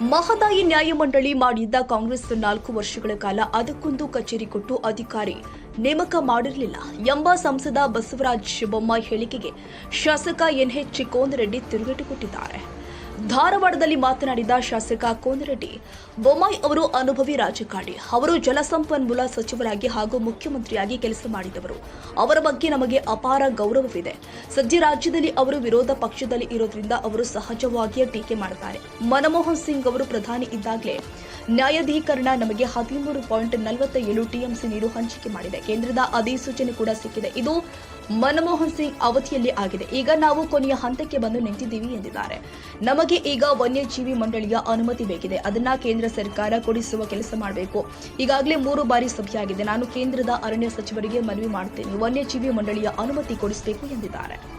ಮಹದಾಯಿ ನ್ಯಾಯಮಂಡಳಿ ಮಾಡಿದ್ದ ಕಾಂಗ್ರೆಸ್ ನಾಲ್ಕು ವರ್ಷಗಳ ಕಾಲ ಅದಕ್ಕೊಂದು ಕಚೇರಿ ಕೊಟ್ಟು ಅಧಿಕಾರಿ ನೇಮಕ ಮಾಡಿರಲಿಲ್ಲ ಎಂಬ ಸಂಸದ ಬಸವರಾಜ್ ಬೊಮ್ಮಾಯಿ ಹೇಳಿಕೆಗೆ ಶಾಸಕ ಎನ್ಎಚ್ ರೆಡ್ಡಿ ತಿರುಗೇಟು ಕೊಟ್ಟಿದ್ದಾರೆ. ಧಾರವಾಡದಲ್ಲಿ ಮಾತನಾಡಿದ ಶಾಸಕ ಕೋನರೆಡ್ಡಿ, ಬೊಮ್ಮಾಯಿ ಅವರು ಅನುಭವಿ ರಾಜಕಾರಣಿ, ಅವರು ಜಲಸಂಪನ್ಮೂಲ ಸಚಿವರಾಗಿ ಹಾಗೂ ಮುಖ್ಯಮಂತ್ರಿಯಾಗಿ ಕೆಲಸ ಮಾಡಿದವರು. ಅವರ ಬಗ್ಗೆ ನಮಗೆ ಅಪಾರ ಗೌರವವಿದೆ. ಸದ್ಯ ರಾಜ್ಯದಲ್ಲಿ ಅವರು ವಿರೋಧ ಪಕ್ಷದಲ್ಲಿ ಇರೋದ್ರಿಂದ ಅವರು ಸಹಜವಾಗಿಯೇ ಟೀಕೆ ಮಾಡುತ್ತಾರೆ. ಮನಮೋಹನ್ ಸಿಂಗ್ ಅವರು ಪ್ರಧಾನಿ ಇದ್ದಾಗಲೇ ನ್ಯಾಯಾಧೀಕರಣ ನಮಗೆ ಹದಿಮೂರು ಪಾಯಿಂಟ್ ನಲವತ್ತ ಏಳು ಟಿಎಂಸಿ ನೀರು ಹಂಚಿಕೆ ಮಾಡಿದೆ. ಕೇಂದ್ರದ ಅಧಿಸೂಚನೆ ಕೂಡ ಸಿಕ್ಕಿದೆ. ಇದು ಮನಮೋಹನ್ ಸಿಂಗ್ ಅವಧಿಯಲ್ಲಿ ಆಗಿದೆ. ಈಗ ನಾವು ಕೊನೆಯ ಹಂತಕ್ಕೆ ಬಂದು ನಿಂತಿದ್ದೀವಿ ಎಂದಿದ್ದಾರೆ. ನಮಗೆ ಈಗ ವನ್ಯಜೀವಿ ಮಂಡಳಿಯ ಅನುಮತಿ ಬೇಕಿದೆ. ಅದನ್ನ ಕೇಂದ್ರ ಸರ್ಕಾರ ಕೊಡಿಸುವ ಕೆಲಸ ಮಾಡಬೇಕು. ಈಗಾಗಲೇ ಮೂರು ಬಾರಿ ಸಭೆಯಾಗಿದೆ. ನಾನು ಕೇಂದ್ರದ ಅರಣ್ಯ ಸಚಿವರಿಗೆ ಮನವಿ ಮಾಡುತ್ತೇನೆ ವನ್ಯಜೀವಿ ಮಂಡಳಿಯ ಅನುಮತಿ ಕೊಡಿಸಬೇಕು ಎಂದಿದ್ದಾರೆ.